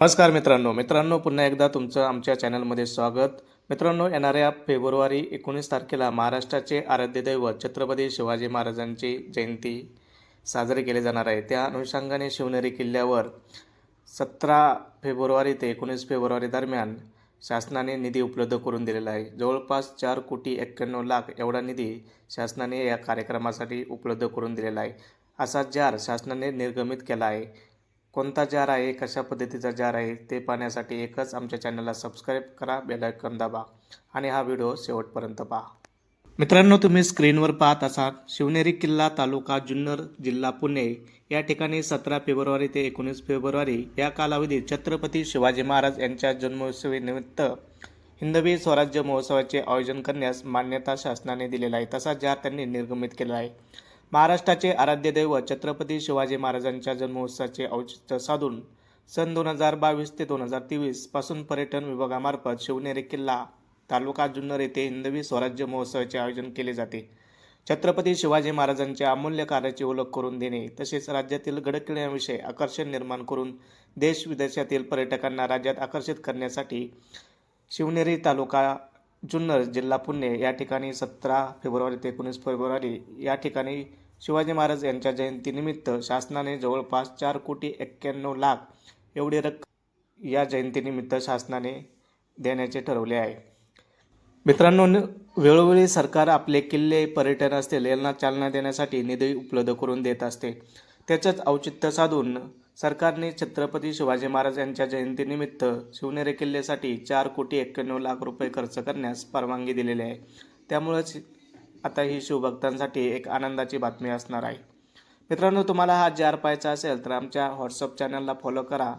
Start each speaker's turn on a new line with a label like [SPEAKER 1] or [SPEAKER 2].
[SPEAKER 1] नमस्कार मित्रांनो. मित्रांनो पुन्हा एकदा तुमचं आमच्या चॅनलमध्ये स्वागत. मित्रांनो येणाऱ्या फेब्रुवारी एकोणीस तारखेला महाराष्ट्राचे आराध्य दैवत छत्रपती शिवाजी महाराजांची जयंती साजरी केली जाणार आहे. त्या अनुषंगाने शिवनेरी किल्ल्यावर सतरा फेब्रुवारी ते एकोणीस फेब्रुवारी दरम्यान शासनाने निधी उपलब्ध करून दिलेला आहे. जवळपास चार कोटी एक्क्याण्णव लाख एवढा निधी शासनाने या कार्यक्रमासाठी उपलब्ध करून दिलेला आहे. असा जार शासनाने निर्गमित केला आहे. कोणता जार आहे कशा पद्धतीचा जार आहे ते पाहण्यासाठी एकच आमच्या चॅनलला सबस्क्राईब करा बेलायकन दाबा आणि हा व्हिडिओ शेवटपर्यंत पहा. मित्रांनो तुम्ही स्क्रीनवर पाहत असाल शिवनेरी किल्ला तालुका जुन्नर जिल्हा पुणे या ठिकाणी सतरा फेब्रुवारी ते एकोणीस फेब्रुवारी या कालावधीत छत्रपती शिवाजी महाराज यांच्या जन्मोत्सवीनिमित्त हिंदवी स्वराज्य महोत्सवाचे आयोजन करण्यास मान्यता शासनाने दिलेला आहे. तसा जार त्यांनी निर्गमित केला आहे. महाराष्ट्राचे आराध्य दैवत छत्रपती शिवाजी महाराजांच्या जन्मोत्सवाचे औचित्य साधून सन दोन हजार बावीस ते दोन हजार तेवीसपासून पर्यटन विभागामार्फत शिवनेरी किल्ला तालुका जुन्नर येथे हिंदवी स्वराज्य महोत्सवाचे आयोजन केले जाते. छत्रपती शिवाजी महाराजांच्या अमूल्य कार्याची ओळख करून देणे तसेच राज्यातील गडकिल्ल्यांविषयी आकर्षण निर्माण करून देश विदेशातील पर्यटकांना राज्यात आकर्षित करण्यासाठी शिवनेरी तालुका जुन्नर जिल्हा पुणे या ठिकाणी सतरा फेब्रुवारी ते एकोणीस फेब्रुवारी या ठिकाणी शिवाजी महाराज यांच्या जयंतीनिमित्त शासनाने जवळपास चार कोटी एक्क्याण्णव लाख एवढी रक्कम या जयंतीनिमित्त शासनाने देण्याचे ठरवले आहे. मित्रांनो वेळोवेळी सरकार आपले किल्ले पर्यटन असतील यांना चालना देण्यासाठी निधी उपलब्ध करून देत असते. त्याचंच औचित्य साधून सरकारने छत्रपती शिवाजी महाराज यांच्या जयंतीनिमित्त शिवनेरी किल्ल्यासाठी चार कोटी एक्क्याण्णव लाख रुपये खर्च करण्यास परवानगी दिलेली आहे. त्यामुळेच आता ही शिवभक्तांसाठी एक आनंदाची बातमी असणार आहे. मित्रांनो तुम्हाला हा जार पाहायचा असेल तर आमच्या व्हॉट्सअप चॅनलला फॉलो करा.